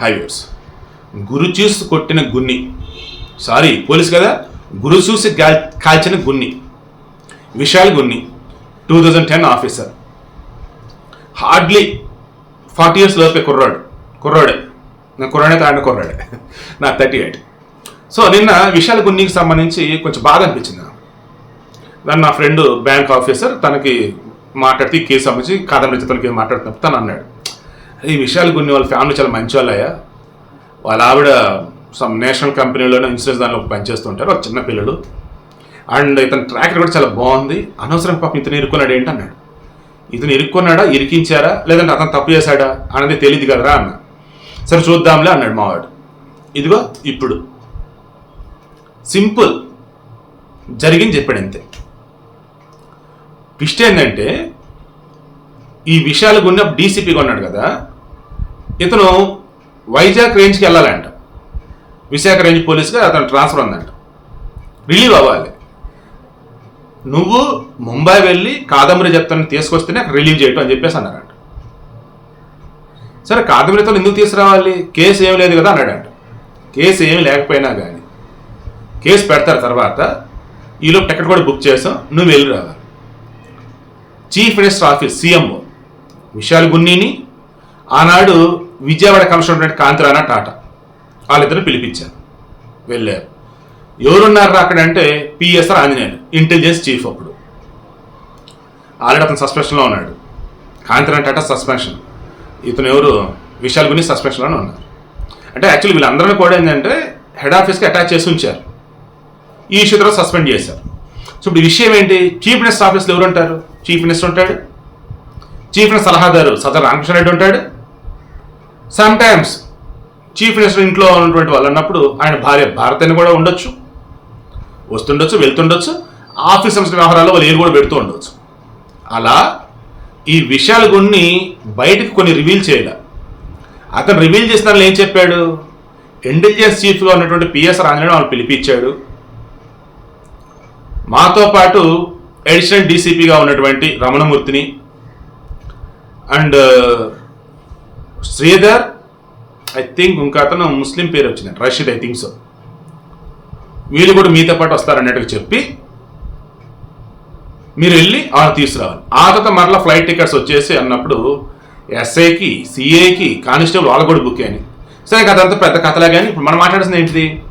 Highways గురు చూసి కొట్టిన Gunni. Sorry police కదా? గురు చూసి గాల్ కాల్చిన Gunni. Vishal Gunni. Two thousand ten officer hardly forty years లోపే కుర్రాడు. కుర్రాడే. నా కుర్రాడే తాడిన కుర్రాడే. నా థర్టీ ఎయిట్ సో నిన్న విశాల్ గున్నికి సంబంధించి కొంచెం బాధ అనిపించింది దాన్ని నా ఫ్రెండ్ బ్యాంక్ ఆఫీసర్ తనకి మాట్లాడితే కేసు సంబంధించి కాదంబరి తనకి మాట్లాడుతున్నప్పుడు తను అన్నాడు. ఈ విషయాలు కొన్ని వాళ్ళ ఫ్యామిలీ చాలా మంచి వాళ్ళయ్యా వాళ్ళ ఆవిడ సమ్ నేషనల్ కంపెనీలోనే ఇన్సూరెన్స్ దానిలో పనిచేస్తుంటారు. ఒక చిన్న పిల్లలు. అండ్ ఇతని ట్రాక్ కూడా చాలా బాగుంది. అనవసరం పాపం ఇతను ఇరుక్కున్నాడు ఏంటి అన్నాడు ఇతను ఇరుక్కున్నాడా? ఇరికించారా? లేదంటే అతను తప్పు చేశాడా? అనేది తెలియదు కదరా అన్న. సరే చూద్దాంలే అన్నాడు మావాడు ఇదిగో ఇప్పుడు. సింపుల్. జరిగింది చెప్పాడు అంతే. ట్విస్ట్ ఏంటంటే ఈ విషయాలు గున్న డీసీపీగా ఉన్నాడు కదా. ఇతను వైజాగ్ రేంజ్కి వెళ్ళాలంట. విశాఖ రేంజ్ పోలీస్గా అతను ట్రాన్స్ఫర్ ఉందంట. రిలీవ్ అవ్వాలి. నువ్వు ముంబై వెళ్ళి కాదంబరి చెప్తాను తీసుకొస్తేనే అక్కడ రిలీవ్ చేయటం అని చెప్పేసి అన్నారంట. సరే కాదంబరితో ఎందుకు తీసుకురావాలి? కేసు ఏం లేదు కదా అన్నాడంట. కేసు ఏమి లేకపోయినా కానీ కేసు పెడతారు తర్వాత ఈలో టికెట్ కూడా బుక్ చేసాం నువ్వు వెళ్ళి రావాలి. Chief minister office CMO Vishal గున్నీని ఆనాడు విజయవాడ కమిషనర్ కాంతిరాణ టాటా. వాళ్ళిద్దరిని పిలిపించారు. వెళ్ళారు. ఎవరున్నారు అక్కడ అంటే పిఎస్ఆర్ ఆంజనేయులు ఇంటెలిజెన్స్ చీఫ్ అప్పుడు. ఆల్రెడీ అతను సస్పెన్షన్లో ఉన్నాడు. కాంతిరాణ టాటా సస్పెన్షన్ ఇతను ఎవరు? విశాల్ గురించి సస్పెన్షన్లోనే ఉన్నారు. అంటే యాక్చువల్లీ వీళ్ళందరినీ కూడా ఏంటంటే హెడ్ ఆఫీస్కి అటాచ్ చేసి ఉంచారు. ఈ ఇష్యూ తర్వాత సస్పెండ్ చేశారు. సో ఇప్పుడు విషయం ఏంటి? చీఫ్ మినిస్టర్ ఆఫీస్లో ఎవరు ఉంటారు? చీఫ్ మినిస్టర్ ఉంటాడు. చీఫ్ మినిస్టర్ సలహాదారు సదర్ రామకృష్ణారెడ్డి ఉంటాడు. సమ్ టైమ్స్ చీఫ్ మినిస్టర్ ఇంట్లో ఉన్నటువంటి వాళ్ళు అన్నప్పుడు ఆయన భార్య భారతని కూడా ఉండొచ్చు వస్తుండొచ్చు వెళ్తుండొచ్చు ఆఫీస్ సంస్థ వ్యవహారాల్లో వాళ్ళు ఏరు కూడా పెడుతూ ఉండొచ్చు. అలా ఈ విషయాలు కొన్ని బయటకు కొన్ని రివీల్ చేయాలి. అతను రివీల్ చేసిన ఏం చెప్పాడు? ఇంటెలిజెన్స్ చీఫ్గా ఉన్నటువంటి పిఎస్ ఆంజనేయుడు వాళ్ళు పిలిపించాడు. మాతో పాటు అడిషనల్ డీసీపీగా ఉన్నటువంటి రమణమూర్తిని. అండ్ శ్రీధర్ ఐ థింక్ ఇంకా అతను ముస్లిం పేరు వచ్చింది. రషీద్ ఐ థింక్ సో వీళ్ళు కూడా మీతో పాటు వస్తారన్నట్టుగా చెప్పి మీరు వెళ్ళి వాళ్ళు తీసుకురావాలి. ఆ తర్వాత మరలా ఫ్లైట్ టికెట్స్ వచ్చేసి అన్నప్పుడు ఎస్ఐకి సిఏకి కానిస్టేబుల్ వాళ్ళు కూడా బుక్ అని సరే అదంతా పెద్ద కథలే కానీ ఇప్పుడు మనం మాట్లాడాల్సింది ఏంటిది?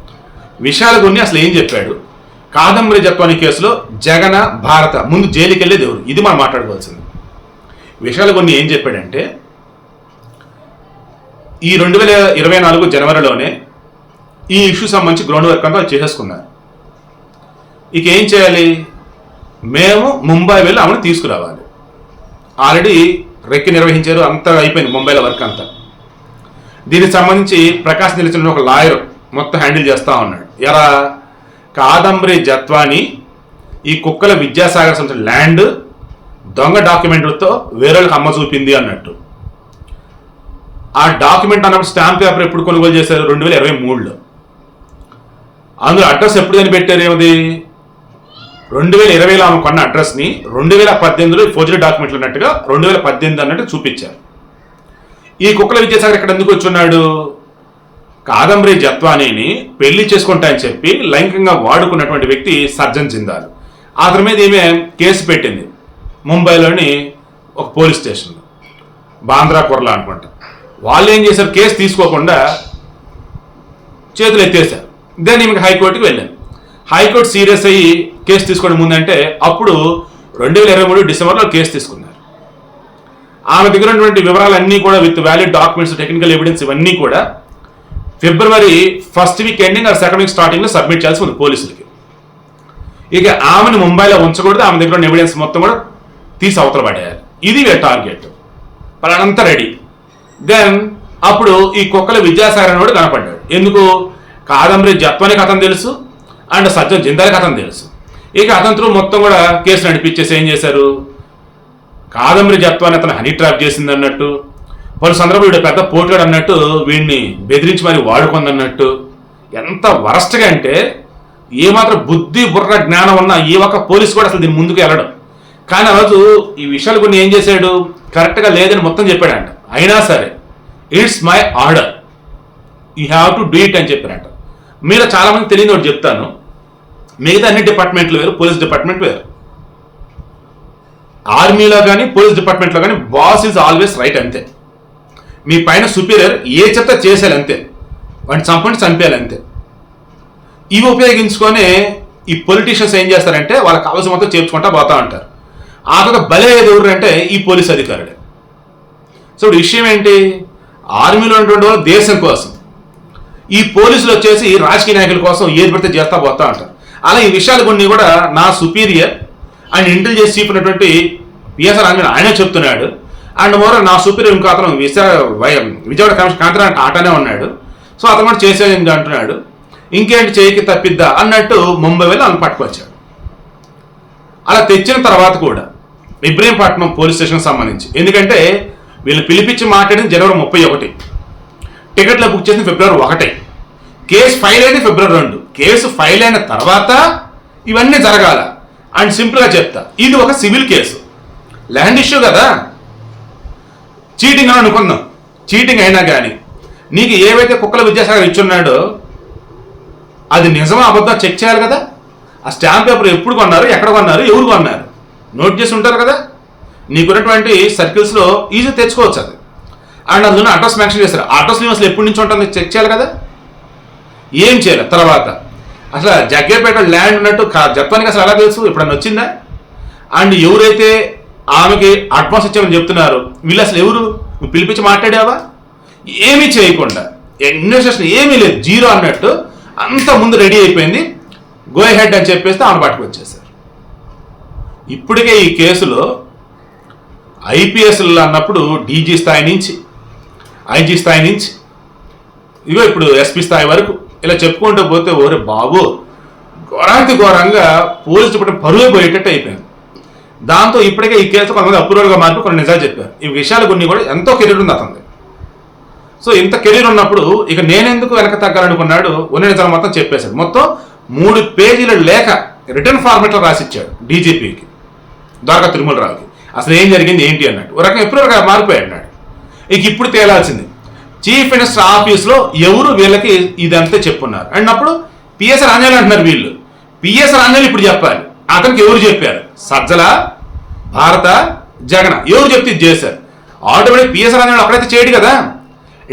విషయాల గురించి అసలు ఏం చెప్పాడు? కాదంబరి జత్వాని కేసులో జగన భారత ముందు జైలుకి వెళ్ళేది ఎవరు ఇది మనం మాట్లాడుకోవాల్సింది. విషయాల కొన్ని ఏం చెప్పాడంటే ఈ రెండు వేల ఇరవై నాలుగు జనవరిలోనే ఈ ఇష్యూ సంబంధించి గ్రౌండ్ వర్క్ అంతా చేసేసుకున్నారు. ఇక ఏం చేయాలి? మేము ముంబై వెళ్ళి ఆమెను తీసుకురావాలి. ఆల్రెడీ రెక్కి నిర్వహించారు అంతా అయిపోయింది ముంబైలో వర్క్ అంతా. దీనికి సంబంధించి ప్రకాశ్ నిలిచిన ఒక లాయర్ మొత్తం హ్యాండిల్ చేస్తూ ఉన్నాడు. ఎరా కాదంబరి జత్వాని ఈ కుక్కల విద్యాసాగర్ సంబంధించిన ల్యాండ్ దొంగ డాక్యుమెంట్లతో వేరేళ్ళకి అమ్మ చూపింది అన్నట్టు. ఆ డాక్యుమెంట్ అన్నప్పుడు స్టాంప్ పేపర్ ఎప్పుడు కొనుగోలు చేశారు? రెండు వేల ఇరవై మూడులో. అందులో అడ్రస్ ఎప్పుడు కనిపెట్టారు ఏమిది? రెండు వేల ఇరవైలో ఆమె కొన్న అడ్రస్ని రెండు వేల పద్దెనిమిదిలో ఫోర్జరీ డాక్యుమెంట్లు ఉన్నట్టుగా రెండు వేల పద్దెనిమిది అన్నట్టు చూపించారు. ఈ కుక్కల విద్యాసాగర్ ఇక్కడ ఎందుకు వచ్చున్నాడు? కాదంబరి జత్వానీని పెళ్ళి చేసుకుంటా అని చెప్పి లైంగికంగా వాడుకున్నటువంటి వ్యక్తి సర్జన్ జిందాల్. అతని మీద ఈమె కేసు పెట్టింది. ముంబైలోని ఒక పోలీస్ స్టేషన్లో. బాంద్రా కుర్లా అనుకుంటా. వాళ్ళు ఏం చేశారు? కేసు తీసుకోకుండా చేతులు ఎత్తేసారు దెన్ ఈమెకి హైకోర్టుకి వెళ్ళాను. హైకోర్టు సీరియస్ అయ్యి కేసు తీసుకోవడం ముందంటే అప్పుడు రెండు వేల ఇరవై మూడు డిసెంబర్లో కేసు తీసుకున్నారు. ఆమె దగ్గర ఉన్నటువంటి వివరాలన్నీ కూడా with valid documents technical evidence ఇవన్నీ కూడా ఫిబ్రవరి ఫస్ట్ వీక్ ఎండింగ్ ఆ సెకండ్ వీక్ స్టార్టింగ్లో సబ్మిట్ చేయాల్సి ఉంది పోలీసులకి. ఇక ఆమెను ముంబైలో ఉంచకూడదు ఆమె దగ్గర ఉన్న ఎవిడెన్స్ మొత్తం కూడా తీసి అవతల పడేయాలి. ఇది టార్గెట్ పలానంతా రెడీ దెన్ అప్పుడు ఈ కుక్కల విద్యాసాగర్ కూడా కనపడ్డాడు. ఎందుకు? కాదంబరి జత్వని అతను తెలుసు అండ్ సత్యం జిందాల అతను తెలుసు. ఇక అతని త్రూ మొత్తం కూడా కేసు నడిపించేసి ఏం చేశారు? కాదంబరి జత్వాన్ని అతను హనీ ట్రాప్ చేసింది అన్నట్టు పలు సందర్భంలో వీడు పెద్ద పోటాడు అన్నట్టు వీడిని బెదిరించి మరి వాడుకుంది అన్నట్టు ఎంత వరస్ట్గా అంటే ఏమాత్రం బుద్ధి బుర్ర జ్ఞానం ఉన్న ఏ ఒక్క పోలీస్ కూడా అసలు దీని ముందుకు వెళ్ళడం. కానీ ఆ రోజు ఈ విషయాలు కొన్ని ఏం చేశాడు? కరెక్ట్గా లేదని మొత్తం చెప్పాడంట. అయినా సరే it's my order you have to do it అని చెప్పినట్టు మీరు చాలా మంది తెలియని ఒకటి చెప్తాను. మిగతా అన్ని డిపార్ట్మెంట్లు వేరు పోలీస్ డిపార్ట్మెంట్ వేరు. ఆర్మీలో కానీ పోలీస్ డిపార్ట్మెంట్లో కానీ బాస్ ఈజ్ ఆల్వేస్ రైట్ అంతే. మీ పైన సుపీరియర్ ఏ చెత్త చేసేయాలి అంతే వాడిని చంపండి చంపేయాలి అంతే ఇవి ఉపయోగించుకొని ఈ పొలిటీషియన్స్ ఏం చేస్తారంటే వాళ్ళకి కావాల్సిన మొత్తం చేర్చుకుంటా పోతా ఉంటారు. ఆ తర్వాత బలే ఎవరు అంటే ఈ పోలీస్ అధికారుడే సో విషయం ఏంటి? ఆర్మీలో ఉన్నటువంటి వాళ్ళు దేశం కోసం. ఈ పోలీసులు వచ్చేసి రాజకీయ నాయకుల కోసం ఏది పడితే చేస్తా పోతా అంటారు. అలా ఈ విషయాలు కొన్ని కూడా నా సుపీరియర్ అండ్ ఇంటెలిజెన్స్ చీఫ్ ఉన్నటువంటి పిఎస్ఆర్ ఆంజనేయ ఆయన చెప్తున్నాడు. అండ్ మోర నా సుపీరియర్ ఇంకో అతను విశా విజయవాడ కమిషన్ కాంతరానికి ఆటనే ఉన్నాడు. సో అతను కూడా చేసేది అంటున్నాడు? ఇంకేంటి చేయకి తప్పిద్దా అన్నట్టు ముంబై వెళ్ళి వాళ్ళని పట్టుకొచ్చాడు. అలా తెచ్చిన తర్వాత కూడా ఇబ్రహీంపట్నం పోలీస్ స్టేషన్కి సంబంధించి. ఎందుకంటే వీళ్ళు పిలిపించి మాట్లాడింది జనవరి ముప్పై ఒకటి. టికెట్లు బుక్ చేసింది ఫిబ్రవరి ఒకటి. కేసు ఫైల్ అయింది ఫిబ్రవరి రెండు. కేసు ఫైల్ అయిన తర్వాత ఇవన్నీ జరగాల. అండ్ సింపుల్గా చెప్తా ఇది ఒక సివిల్ కేసు. ల్యాండ్ ఇష్యూ కదా? చీటింగ్ అని అనుకుందాం. చీటింగ్ అయినా కానీ నీకు ఏవైతే కుక్కల విద్యాసాగర్ ఇచ్చున్నాడో అది నిజమా అబద్ధం చెక్ చేయాలి కదా? ఆ స్టాంప్ పేపర్ ఎప్పుడు కొన్నారు ఎక్కడ కొన్నారు ఎవరు కొన్నారు? నోట్ చేసి ఉంటారు కదా? నీకున్నటువంటి సర్కిల్స్లో ఈజీ తెచ్చుకోవచ్చు అది. అండ్ అందులో అడ్రస్ మెన్షన్ చేస్తారు. అడ్రస్ అసలు ఎప్పటి నుంచి ఉంటుంది చెక్ చేయాలి కదా? ఏం చేయాలి? తర్వాత. అసలు జగ్గేపేట ల్యాండ్ ఉన్నట్టు కా- జపాన్కి అసలు ఎలా తెలుసు? ఎప్పుడన్నా వచ్చిందా? అండ్ ఎవరైతే ఆమెకి అడ్వాన్స్ ఇచ్చామని చెప్తున్నారు వీళ్ళు అసలు ఎవరు? నువ్వు పిలిపించి మాట్లాడావా? ఏమీ చేయకుండా ఇన్వెస్టిగేషన్ ఏమీ లేదు జీరో అన్నట్టు అంత ముందు రెడీ అయిపోయింది. గో హెడ్ అని చెప్పేస్తే ఆమె పట్టుకు వచ్చేసారు ఇప్పటికే ఈ కేసులో ఐపీఎస్లు అన్నప్పుడు డీజీ స్థాయి నుంచి ఐజీ స్థాయి నుంచి ఇగో ఇప్పుడు ఎస్పీ స్థాయి వరకు ఇలా చెప్పుకుంటూ పోతే ఓరే బాబు ఘోరాంతి ఘోరంగా పోలీసు చెప్పడం పరువు పోయేటట్టు అయిపోయింది. దాంతో ఇప్పటికే ఈ కేసు కొంతమంది అప్రూవల్గా మారిపోయి కొన్ని నిజాలు చెప్పారు. ఈ విషయాలు కొన్ని కూడా ఎంతో కెరీర్ ఉంది అతనిది. సో ఇంత కెరీర్ ఉన్నప్పుడు ఇక నేనెందుకు వెనక తగ్గాలనుకున్నాడు? ఉన్న నిజాలు మొత్తం చెప్పేశాడు. మొత్తం మూడు పేజీల లేఖ రిటర్న్ ఫార్మేట్లో రాసిచ్చాడు డీజీపీకి ద్వారకా తిరుమలరావుకి. అసలు ఏం జరిగింది ఏంటి అన్నట్టు ఒక రకంగా ఎప్పుడు మారిపోయాడు అన్నాడు. ఇక ఇప్పుడు తేలాల్సింది. చీఫ్ మినిస్టర్ ఆఫీస్లో ఎవరు వీళ్ళకి ఇదంతా చెప్పున్నారు? అన్నప్పుడు పిఎస్ఆర్ ఆంజనేయులు అంటున్నారు వీళ్ళు. పిఎస్ఆర్ ఆంజనేయులు ఇప్పుడు చెప్పాలి. అతనికి ఎవరు చెప్పారు? సజ్జల భారత జగన్. ఎవరు చెప్తే ఇది చేశారు? ఆటోమేటిక్ పిఎస్ ఆంజనేయులు అప్పుడైతే చేయడు కదా.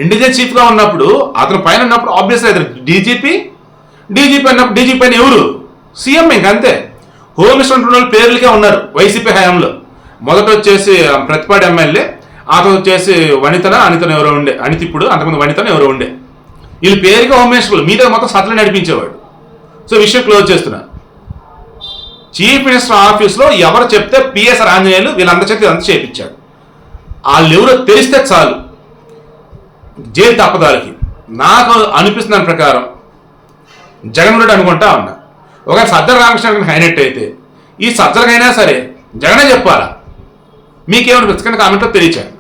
ఇండిజన్ చీఫ్గా ఉన్నప్పుడు అతను పైన ఉన్నప్పుడు ఆబ్వియస్లీ అతను డీజీపీ డీజీపీ అన్నప్పుడు డీజీపీ పైన ఎవరు? సీఎం ఇంకంతే హోమ్ మినిస్టర్ వాళ్ళు పేర్లకే ఉన్నారు వైసీపీ హయాంలో. మొదట వచ్చేసి ప్రతిపాడు ఎమ్మెల్యే ఆ తర్వాత వచ్చేసి వనితన అనితన ఎవరో ఉండే అనిత ఇప్పుడు అంతకుముందు వనితన ఎవరో ఉండే. వీళ్ళు పేరుగా హోమ్ మీద మొత్తం సత్తులు నడిపించేవాడు. సో విషయం క్లోజ్ చేస్తున్నా. చీఫ్ మినిస్టర్ ఆఫీస్లో ఎవరు చెప్తే పిఎస్ఆర్ ఆంజనేయులు వీళ్ళందరి చేతి అంత చేపించాడు. వాళ్ళు ఎవరో తెలిస్తే చాలు. జైలు తప్పదాలకి. నాకు అనిపిస్తున్న ప్రకారం జగన్ రెడ్డి అనుకుంటా ఉన్నా. ఒకవేళ సజ్జల రామకృష్ణ అయినట్టు అయితే ఈ సజ్జలకైనా సరే జగనే చెప్పాలా? మీకేమైనా పుస్తకాన్ని కామెంట్లో తెలియచేయండి.